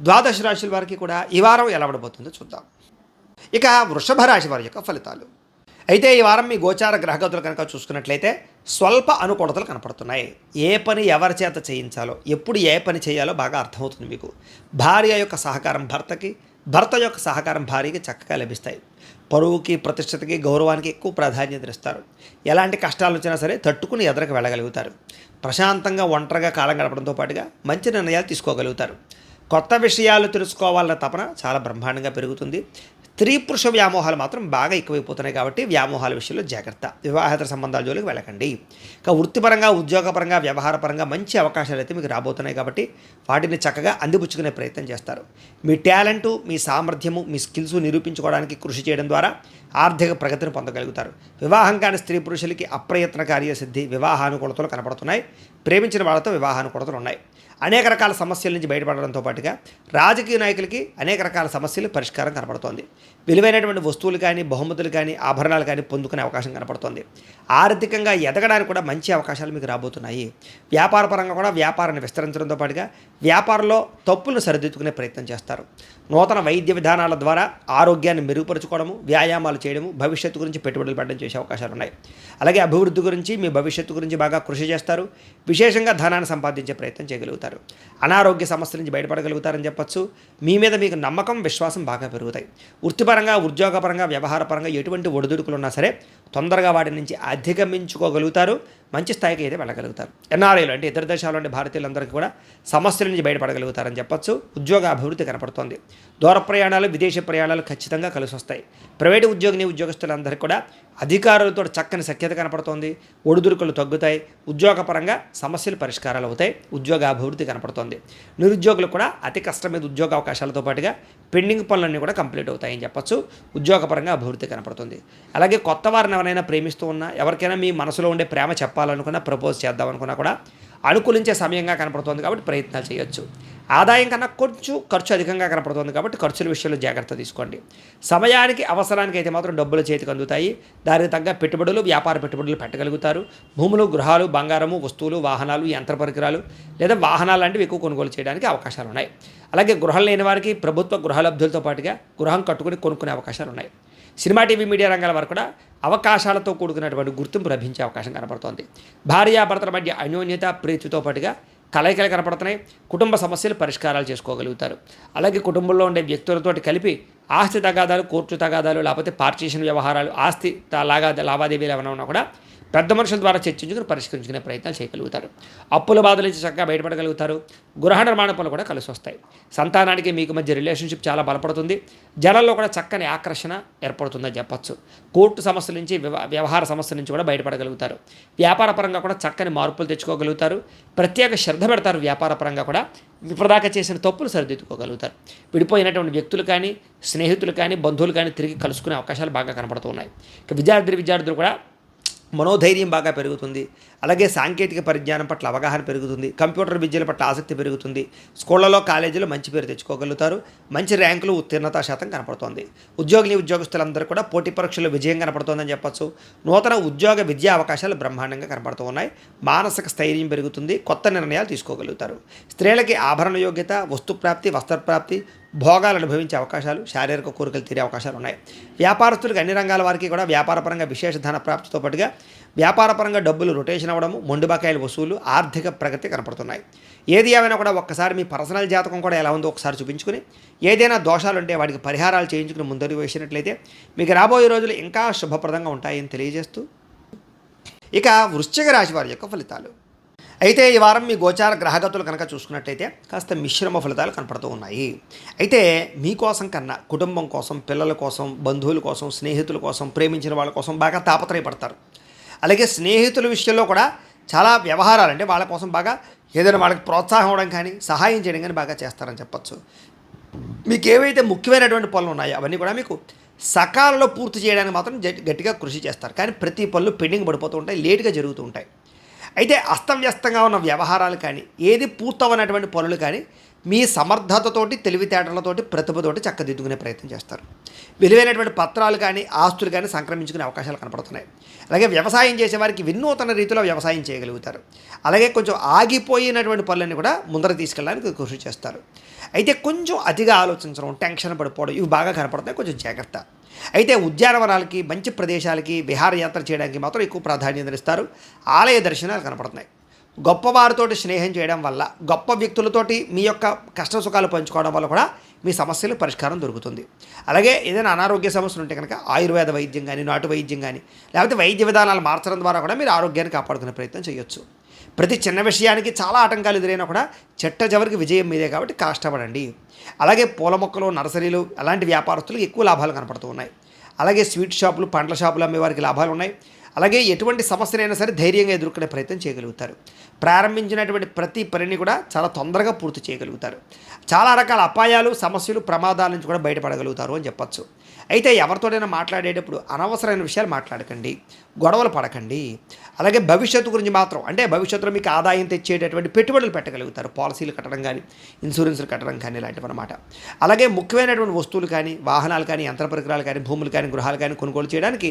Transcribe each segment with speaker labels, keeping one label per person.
Speaker 1: ద్వాదశ రాశుల వారికి కూడా ఈ వారం ఎలా ఉండబోతుందో చూద్దాం. ఇక వృషభ రాశి వారి యొక్క ఫలితాలు. అయితే ఈ వారం మీ గోచార గ్రహగతులు కనుక చూసుకున్నట్లయితే స్వల్ప అనుకూలతలు కనపడుతున్నాయి. ఏ పని ఎవరి చేత చేయించాలో ఎప్పుడు ఏ పని చేయాలో బాగా అర్థమవుతుంది మీకు. భార్య యొక్క సహకారం భర్తకి భర్త యొక్క సహకారం భార్యకి చక్కగా లభిస్తాయి. పరువుకి ప్రతిష్టతకి గౌరవానికి ఎక్కువ ప్రాధాన్యత ఇస్తారు. ఎలాంటి కష్టాలు వచ్చినా సరే తట్టుకుని ఎదరకు వెళ్ళగలుగుతారు. ప్రశాంతంగా ఒంటరిగా కాలం గడపడంతో పాటుగా మంచి నిర్ణయాలు తీసుకోగలుగుతారు. కొత్త విషయాలు తెలుసుకోవాలన్న తపన చాలా బ్రహ్మాండంగా పెరుగుతుంది. స్త్రీ పురుష వ్యామోహాలు మాత్రం బాగా ఎక్కువైపోతున్నాయి కాబట్టి వ్యామోహాల విషయంలో జాగ్రత్త. వివాహేతర సంబంధాల జోలికి వెళ్ళకండి. ఇక వృత్తిపరంగా ఉద్యోగపరంగా వ్యవహారపరంగా మంచి అవకాశాలు అయితే మీకు రాబోతున్నాయి కాబట్టి వాటిని చక్కగా అందిపుచ్చుకునే ప్రయత్నం చేస్తారు. మీ టాలెంటు మీ సామర్థ్యము మీ స్కిల్స్ నిరూపించుకోవడానికి కృషి చేయడం ద్వారా ఆర్థిక ప్రగతిని పొందగలుగుతారు. వివాహం కాని స్త్రీ పురుషులకి అప్రయత్న కార్యసిద్ధి వివాహానుకూలతలు కనపడుతున్నాయి. ప్రేమించిన వాళ్ళతో వివాహానుకూలతలు ఉన్నాయి. అనేక రకాల సమస్యల నుంచి బయటపడడంతో పాటుగా రాజకీయ నాయకులకి అనేక రకాల సమస్యలు పరిష్కారం కనపడుతోంది. విలువైనటువంటి వస్తువులు కానీ బహుమతులు కానీ ఆభరణాలు కానీ పొందుకునే అవకాశం కనపడుతోంది. ఆర్థికంగా ఎదగడానికి కూడా మంచి అవకాశాలు మీకు రాబోతున్నాయి. వ్యాపారపరంగా కూడా వ్యాపారాన్ని విస్తరించడంతో పాటుగా వ్యాపారంలో తప్పులను సరిదిద్దుకునే ప్రయత్నం చేస్తారు. నూతన వైద్య విధానాల ద్వారా ఆరోగ్యాన్ని మెరుగుపరచుకోవడము వ్యాయామాలు చేయడము భవిష్యత్తు గురించి పెట్టుబడులు పెట్టడం చేసే అవకాశాలు ఉన్నాయి. అలాగే అభివృద్ధి గురించి మీ భవిష్యత్తు గురించి బాగా కృషి చేస్తారు. విశేషంగా ధనాన్ని సంపాదించే ప్రయత్నం చేయగలుగుతారు. అనారోగ్య సమస్యల నుంచి బయటపడగలుగుతారని చెప్పొచ్చు. మీ మీద మీకు నమ్మకం విశ్వాసం బాగా పెరుగుతాయి. వృత్తిపరంగా ఉద్యోగపరంగా వ్యవహారపరంగా ఎటువంటి ఒడిదుడుకులు ఉన్నా సరే తొందరగా వాటి నుంచి అధిగమించుకోగలుగుతారు. మంచి స్థాయికి అయితే వెళ్ళగలుగుతారు. ఎన్ఆర్ఐలు అంటే ఇతర దేశాల్లోని భారతీయులందరికీ కూడా సమస్యల నుంచి బయటపడగలుగుతారని చెప్పొచ్చు. ఉద్యోగ అభివృద్ధి కనపడుతోంది. దూర ప్రయాణాలు విదేశీ ప్రయాణాలు ఖచ్చితంగా కలిసి వస్తాయి ప్రైవేటు ఉద్యోగిని ఉద్యోగస్తులందరికీ కూడా అధికారులతో చక్కని సఖ్యత కనపడుతోంది. ఒడిదుడుకులు తగ్గుతాయి. ఉద్యోగపరంగా సమస్యలు పరిష్కారాలు అవుతాయి. ఉద్యోగ అభివృద్ధి కనపడుతోంది. నిరుద్యోగులు కూడా అతి కష్టమైన ఉద్యోగ అవకాశాలతో పాటుగా పెండింగ్ పనులన్నీ కూడా కంప్లీట్ అవుతాయని చెప్పొచ్చు. ఉద్యోగపరంగా అభివృద్ధి కనపడుతుంది. అలాగే కొత్త వారిని ఎవరైనా ప్రేమిస్తూ ఉన్నా ఎవరికైనా మీ మనసులో ఉండే ప్రేమ చెప్పాలనుకున్నా ప్రపోజ్ చేద్దామనుకున్నా కూడా అనుకూలించే సమయంగా కనపడుతుంది కాబట్టి ప్రయత్నాలు చేయొచ్చు. ఆదాయం కన్నా కొంచెం ఖర్చు అధికంగా కనపడుతుంది కాబట్టి ఖర్చుల విషయంలో జాగ్రత్త తీసుకోండి. సమయానికి అవసరానికి అయితే మాత్రం డబ్బులు చేతికి అందుతాయి. దానికి తగ్గ పెట్టుబడులు వ్యాపార పెట్టుబడులు పెట్టగలుగుతారు. భూములు గృహాలు బంగారము వస్తువులు వాహనాలు యంత్ర పరికరాలు లేదా వాహనాలు లాంటివి ఎక్కువ కొనుగోలు చేయడానికి అవకాశాలు ఉన్నాయి. అలాగే గృహం లేని వారికి ప్రభుత్వ గృహలబ్ధులతో పాటుగా గృహం కట్టుకుని కొనుక్కునే అవకాశాలు ఉన్నాయి. సినిమా టీవీ మీడియా రంగాల వరకు కూడా అవకాశాలతో కూడుకున్నటువంటి గుర్తింపు లభించే అవకాశం కనపడుతోంది. భార్యాభర్తల మధ్య అన్యోన్యత ప్రీతితో పాటుగా కలయికలు కనపడుతున్నాయి. కుటుంబ సమస్యలు పరిష్కారాలు చేసుకోగలుగుతారు. అలాగే కుటుంబంలో ఉండే వ్యక్తులతోటి కలిపి ఆస్తి తగాదాలు కోర్టు తగాదాలు లేకపోతే పార్టీషన్ వ్యవహారాలు ఆస్తి లాగా లావాదేవీలు ఏమైనా ఉన్నా కూడా పెద్ద మనుషుల ద్వారా చర్చించుకుని పరిష్కరించుకునే ప్రయత్నాలు చేయగలుగుతారు. అప్పుల బాధల నుంచి చక్కగా బయటపడగలుగుతారు. గృహ నిర్మాణ పనులు కూడా కలిసి వస్తాయి. సంతానానికి మీకు మధ్య రిలేషన్షిప్ చాలా బలపడుతుంది. జనంలో కూడా చక్కని ఆకర్షణ ఏర్పడుతుందని చెప్పచ్చు. కోర్టు సమస్యల నుంచి వ్యవ- వ్యవహార సమస్యల నుంచి కూడా బయటపడగలుగుతారు. వ్యాపార పరంగా కూడా చక్కని మార్పులు తెచ్చుకోగలుగుతారు. ప్రత్యేక శ్రద్ధ పెడతారు వ్యాపార పరంగా కూడా. ఇప్పటిదాకా చేసిన తప్పులు సరిదిద్దుకోగలుగుతారు. విడిపోయినటువంటి వ్యక్తులు కానీ స్నేహితులు కానీ బంధువులు కానీ తిరిగి కలుసుకునే అవకాశాలు బాగా కనపడుతున్నాయి. ఇక విద్యార్థి విద్యార్థులు కూడా మనోధైర్యం బాగా పెరుగుతుంది. అలాగే సాంకేతిక పరిజ్ఞానం పట్ల అవగాహన పెరుగుతుంది. కంప్యూటర్ విద్యల పట్ల ఆసక్తి పెరుగుతుంది. స్కూళ్ళలో కాలేజీలో మంచి పేరు తెచ్చుకోగలుగుతారు. మంచి ర్యాంకులు ఉత్తీర్ణత శాతం కనపడుతోంది. ఉద్యోగిని ఉద్యోగస్తులందరూ కూడా పోటీ పరీక్షల్లో విజయం కనపడుతోందని చెప్పొచ్చు. నూతన ఉద్యోగ విద్యా అవకాశాలు బ్రహ్మాండంగా కనపడుతూ ఉన్నాయి మానసిక స్థైర్యం పెరుగుతుంది. కొత్త నిర్ణయాలు తీసుకోగలుగుతారు. స్త్రీలకి ఆభరణ యోగ్యత వస్తుప్రాప్తి వస్త్రప్రాప్తి భోగాలు అనుభవించే అవకాశాలు శారీరక కోరికలు తీరే అవకాశాలు ఉన్నాయి. వ్యాపారస్తులకు అన్ని రంగాల వారికి కూడా వ్యాపారపరంగా విశేష ధన ప్రాప్తితో పాటుగా వ్యాపారపరంగా డబ్బులు రొటేషన్ అవ్వడము మొండు బకాయిల వసూలు ఆర్థిక ప్రగతి కనపడుతున్నాయి. ఏది ఏమైనా కూడా ఒక్కసారి మీ పర్సనల్ జాతకం కూడా ఎలా ఉందో ఒకసారి చూపించుకుని ఏదైనా దోషాలు ఉంటే వాటికి పరిహారాలు చేయించుకుని ముందడుగు వేసినట్లయితే మీకు రాబోయే రోజులు ఇంకా శుభప్రదంగా ఉంటాయని తెలియజేస్తూ ఇక వృశ్చిక రాశి వారి యొక్క ఫలితాలు. అయితే ఈ వారం మీ గోచార గ్రహగతులు కనుక చూసుకున్నట్లయితే కాస్త మిశ్రమ ఫలితాలు కనపడుతూ ఉన్నాయి. అయితే మీకోసం కన్నా కుటుంబం కోసం పిల్లల కోసం బంధువుల కోసం స్నేహితుల కోసం ప్రేమించిన వాళ్ళ కోసం బాగా తాపత్రయపడతారు. అలాగే స్నేహితుల విషయంలో కూడా చాలా వ్యవహారాలు అంటే వాళ్ళ కోసం బాగా ఏదైనా వాళ్ళకి ప్రోత్సాహం ఇవ్వడం కానీ సహాయం చేయడం కానీ బాగా చేస్తారని చెప్పచ్చు. మీకు ఏవైతే ముఖ్యమైనటువంటి పనులు ఉన్నాయో అవన్నీ కూడా మీకు సకాలంలో పూర్తి చేయడానికి మాత్రం గట్టిగా కృషి చేస్తారు. కానీ ప్రతి పనులు పెండింగ్ పడిపోతూ ఉంటాయి లేటుగా జరుగుతూ ఉంటాయి. అయితే అస్తవ్యస్తంగా ఉన్న వ్యవహారాలు కానీ ఏది పూర్తవనటువంటి పనులు కానీ మీ సమర్థతతోటి తెలివితేటలతోటి ప్రతిభతోటి చక్కదిద్దుకునే ప్రయత్నం చేస్తారు. విలువైనటువంటి పత్రాలు కానీ ఆస్తులు కానీ సంక్రమించుకునే అవకాశాలు కనపడుతున్నాయి. అలాగే వ్యవసాయం చేసేవారికి వినూతన రీతిలో వ్యవసాయం చేయగలుగుతారు. అలాగే కొంచెం ఆగిపోయినటువంటి పనులన్నీ కూడా ముందర తీసుకెళ్ళడానికి కృషి చేస్తారు. అయితే కొంచెం అతిగా ఆలోచించడం టెన్షన్ పడిపోవడం ఇవి బాగా కనపడుతున్నాయి. కొంచెం జాగ్రత్త. అయితే ఉద్యానవనాలకి మంచి ప్రదేశాలకి విహారయాత్ర చేయడానికి మాత్రం ఎక్కువ ప్రాధాన్యత ఇస్తారు ఆలయ దర్శనాలు కనపడుతున్నాయి. గొప్పవారితోటి స్నేహం చేయడం వల్ల గొప్ప వ్యక్తులతోటి మీ యొక్క కష్ట సుఖాలు పంచుకోవడం వల్ల కూడా మీ సమస్యలు పరిష్కారం దొరుకుతుంది. అలాగే ఏదైనా అనారోగ్య సమస్యలు ఉంటే కనుక ఆయుర్వేద వైద్యం కానీ నాటు వైద్యం కానీ లేకపోతే వైద్య విధానాలు మార్చడం ద్వారా కూడా మీరు ఆరోగ్యాన్ని కాపాడుకునే ప్రయత్నం చేయొచ్చు. ప్రతి చిన్న విషయానికి చాలా ఆటంకాలు ఎదురైనా కూడా చెట్ట చివరికి విజయం మీదే కాబట్టి కష్టపడండి. అలాగే పూల మొక్కలు నర్సరీలు అలాంటి వ్యాపారస్తులకు ఎక్కువ లాభాలు కనపడుతూ ఉన్నాయి. అలాగే స్వీట్ షాపులు పండ్ల షాపులు అమ్మేవారికి లాభాలు ఉన్నాయి. అలాగే ఎటువంటి సమస్యనైనా సరే ధైర్యంగా ఎదుర్కొనే ప్రయత్నం చేయగలుగుతారు. ప్రారంభించినటువంటి ప్రతి పనిని కూడా చాలా తొందరగా పూర్తి చేయగలుగుతారు. చాలా రకాల అపాయాలు సమస్యలు ప్రమాదాల నుంచి కూడా బయటపడగలుగుతారు అని చెప్పచ్చు. అయితే ఎవరితోనైనా మాట్లాడేటప్పుడు అనవసరమైన విషయాలు మాట్లాడకండి. గొడవలు పడకండి. అలాగే భవిష్యత్తు గురించి మాత్రం అంటే భవిష్యత్తులో మీకు ఆదాయం తెచ్చేటటువంటి పెట్టుబడులు పెట్టగలుగుతారు. పాలసీలు కట్టడం కానీ ఇన్సూరెన్స్లు కట్టడం కానీ ఇలాంటివి అనమాట అలాగే ముఖ్యమైనటువంటి వస్తువులు కానీ వాహనాలు కానీ యంత్ర పరికరాలు కానీ భూములు కానీ గృహాలు కానీ కొనుగోలు చేయడానికి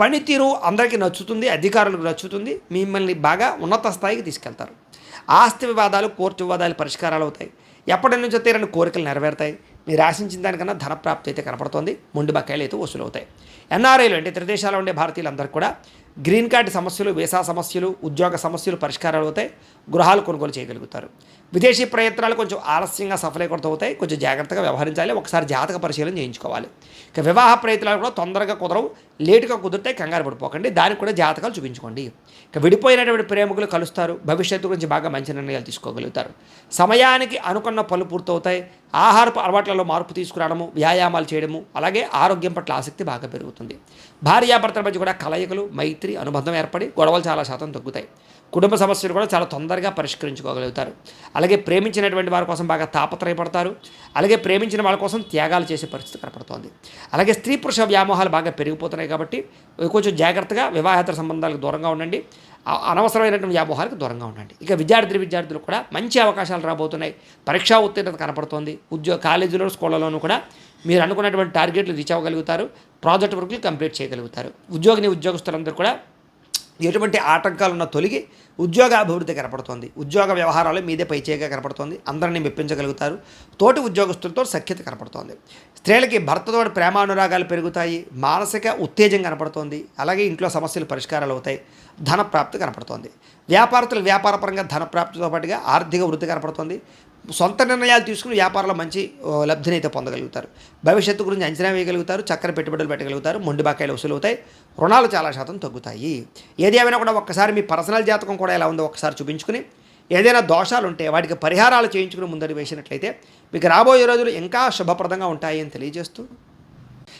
Speaker 1: పనితీరు అందరికీ నచ్చుతుంది అధికారులకు నచ్చుతుంది మిమ్మల్ని బాగా ఉన్నత స్థాయికి తీసుకెళ్తారు. ఆస్తి వివాదాలు కోర్టు వివాదాలు పరిష్కారాలు అవుతాయి. ఎప్పటి నుంచో తీరని కోరికలు నెరవేరుతాయి. మీరు ఆశించిన దానికన్నా ధన ప్రాప్తి అయితే కనపడుతోంది. ముండి బకాయిలు అయితే వసూలవుతాయి. ఎన్ఆర్ఐలు అంటే ఇతర ఉండే భారతీయులందరూ కూడా గ్రీన్ కార్డు సమస్యలు వీసా సమస్యలు ఉద్యోగ సమస్యలు పరిష్కారాలు అవుతాయి. గృహాలు కొనుగోలు చేయగలుగుతారు. విదేశీ ప్రయత్నాలు కొంచెం ఆలస్యంగా సఫలీకృతం అవుతాయి. కొంచెం జాగ్రత్తగా వ్యవహరించాలి. ఒకసారి జాతక పరిశీలన చేయించుకోవాలి. ఇక వివాహ ప్రయత్నాలు కూడా తొందరగా కుదరవు. లేటుగా కుదిరితే కంగారు పడిపోకండి. దానికి కూడా జాతకాలు చూపించుకోండి. ఇక విడిపోయినటువంటి ప్రేమికులు కలుస్తారు. భవిష్యత్తు గురించి బాగా మంచి నిర్ణయాలు తీసుకోగలుగుతారు. సమయానికి అనుకున్న పనులు పూర్తవుతాయి. ఆహారపు అలవాట్లలో మార్పు తీసుకురావడము వ్యాయామాలు చేయడము అలాగే ఆరోగ్యం పట్ల ఆసక్తి బాగా పెరుగుతుంది. భార్యాభర్తల మధ్య కూడా కలయికలు మైత్రి అనుబంధం ఏర్పడి గొడవలు చాలా శాతం తగ్గుతాయి. కుటుంబ సమస్యలు కూడా చాలా తొందరగా పరిష్కరించుకోగలుగుతారు. అలాగే ప్రేమించినటువంటి వారి కోసం బాగా తాపత్రయపడతారు. అలాగే ప్రేమించిన వాళ్ళ కోసం త్యాగాలు చేసే పరిస్థితి కనపడుతోంది. అలాగే స్త్రీ పురుష వ్యామోహాలు బాగా పెరిగిపోతున్నాయి కాబట్టి కొంచెం జాగ్రత్తగా వివాహేతర సంబంధాలకు దూరంగా ఉండండి. అనవసరమైనటువంటి వ్యామోహాలకు దూరంగా ఉండండి. ఇక విద్యార్థి విద్యార్థులు కూడా మంచి అవకాశాలు రాబోతున్నాయి. పరీక్షా ఉత్తీర్ణత కనపడుతోంది. ఉద్యోగ కాలేజీలో స్కూళ్ళలోనూ కూడా మీరు అనుకున్నటువంటి టార్గెట్లు రీచ్ అవ్వగలుగుతారు. ప్రాజెక్ట్ వర్క్లు కంప్లీట్ చేయగలుగుతారు. ఉద్యోగిని ఉద్యోగస్తులందరూ కూడా ఎటువంటి ఆటంకాలు ఉన్న తొలగి ఉద్యోగ అభివృద్ధి కనపడుతోంది. ఉద్యోగ వ్యవహారాలు మీదే పైచేయగా కనపడుతోంది. అందరినీ మెప్పించగలుగుతారు. తోటి ఉద్యోగస్తులతో సఖ్యత కనపడుతోంది. స్త్రీలకి భర్తతో ప్రేమానురాగాలు పెరుగుతాయి. మానసిక ఉత్తేజం కనపడుతోంది. అలాగే ఇంట్లో సమస్యలు పరిష్కారాలు అవుతాయి. ధన ప్రాప్తి కనపడుతోంది. వ్యాపారస్తులు వ్యాపారపరంగా ధన ప్రాప్తితో పాటుగా ఆర్థిక వృద్ధి కనపడుతోంది. సొంత నిర్ణయాలు తీసుకుని వ్యాపారంలో మంచి ఓ, పొందగలుగుతారు. భవిష్యత్తు గురించి అంచనా వేయగలుగుతారు చక్కని పెట్టుబడులు పెట్టగలుగుతారు మొండి బాకాయలు వసూలు అవుతాయి రుణాలు చాలా శాతం తగ్గుతాయి. ఏది ఏమైనా కూడా ఒక్కసారి మీ పర్సనల్ జాతకం కూడా ఎలా ఉందో ఒకసారి చూపించుకుని ఏదైనా దోషాలు ఉంటే వాటికి పరిహారాలు చేయించుకుని ముందడి వేసినట్లయితే మీకు రాబోయే రోజులు ఇంకా శుభప్రదంగా ఉంటాయి అని తెలియజేస్తూ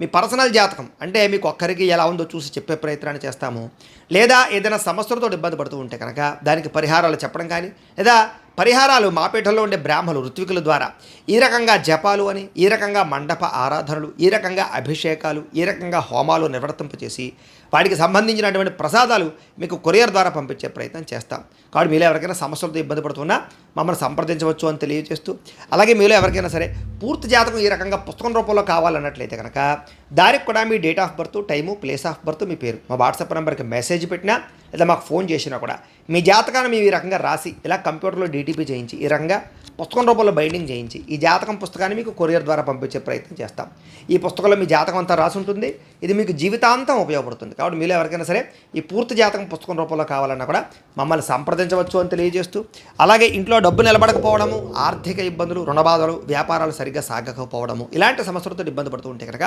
Speaker 1: మీ పర్సనల్ జాతకం అంటే మీకు ఒక్కరికి ఎలా ఉందో చూసి చెప్పే ప్రయత్నాన్ని చేస్తాము. లేదా ఏదైనా సమస్యలతో ఇబ్బంది పడుతూ ఉంటే కనుక దానికి పరిహారాలు చెప్పడం కానీ లేదా పరిహారాలు మాపేటలో ఉండే బ్రాహ్మలు ఋత్వికుల ద్వారా. ఈ రకంగా జపాలు అని ఈ రకంగా మండప ఆరాధనలు ఈ రకంగా అభిషేకాలు ఈ రకంగా హోమాలు నిర్వర్తింపచేసి వాటికి సంబంధించినటువంటి ప్రసాదాలు మీకు కొరియర్ ద్వారా పంపించే ప్రయత్నం చేస్తాం. కాబట్టి మీలో ఎవరికైనా సమస్యలతో ఇబ్బంది పడుతున్నా మమ్మల్ని సంప్రదించవచ్చు అని తెలియజేస్తూ అలాగే మీలో ఎవరికైనా సరే పూర్తి జాతకం ఈ రకంగా పుస్తకం రూపంలో కావాలన్నట్లయితే కనుక దానికి కూడా మీ date of birth time place of birth మీ పేరు. మా వాట్సాప్ నెంబర్కి మెసేజ్ పెట్టినా లేదా మాకు ఫోన్ చేసినా కూడా మీ జాతకాన్ని మేము ఈ రకంగా రాసి ఇలా కంప్యూటర్లో డీటీపీ చేయించి ఈ రకంగా పుస్తకం రూపంలో బైండింగ్ చేయించి ఈ జాతకం పుస్తకాన్ని మీకు కొరియర్ ద్వారా పంపించే ప్రయత్నం చేస్తాం. ఈ పుస్తకంలో మీ జాతకం అంతా రాసి ఉంటుంది. ఇది మీకు జీవితాంతం ఉపయోగపడుతుంది. కాబట్టి మీలో ఎవరికైనా సరే ఈ పూర్తి జాతకం పుస్తకం రూపంలో కావాలన్నా కూడా మమ్మల్ని సంప్రదించవచ్చు అని తెలియజేస్తూ అలాగే ఇంట్లో డబ్బు నిలబడకపోవడము ఆర్థిక ఇబ్బందులు రుణబాధలు వ్యాపారాలు సరిగ్గా సాగకపోవడము ఇలాంటి సమస్యలతో ఇబ్బంది పడుతూ ఉంటే కనుక